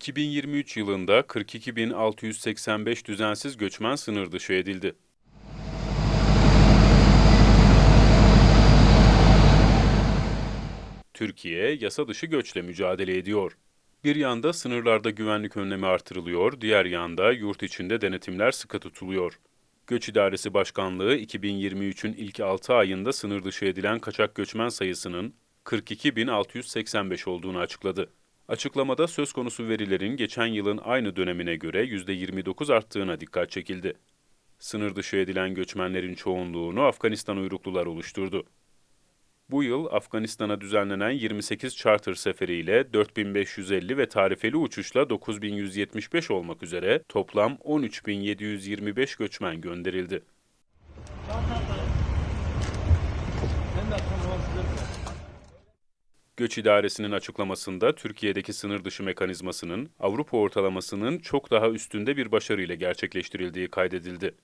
2023 yılında 42.685 düzensiz göçmen sınır dışı edildi. Türkiye yasa dışı göçle mücadele ediyor. Bir yanda sınırlarda güvenlik önlemi artırılıyor, diğer yanda yurt içinde denetimler sıkı tutuluyor. Göç İdaresi Başkanlığı 2023'ün ilk 6 ayında sınır dışı edilen kaçak göçmen sayısının 42.685 olduğunu açıkladı. Açıklamada söz konusu verilerin geçen yılın aynı dönemine göre %29 arttığına dikkat çekildi. Sınır dışı edilen göçmenlerin çoğunluğunu Afganistan uyruklular oluşturdu. Bu yıl Afganistan'a düzenlenen 28 charter seferiyle 4550 ve tarifeli uçuşla 9175 olmak üzere toplam 13725 göçmen gönderildi. Göç İdaresi'nin açıklamasında Türkiye'deki sınır dışı mekanizmasının Avrupa ortalamasının çok daha üstünde bir başarıyla gerçekleştirildiği kaydedildi.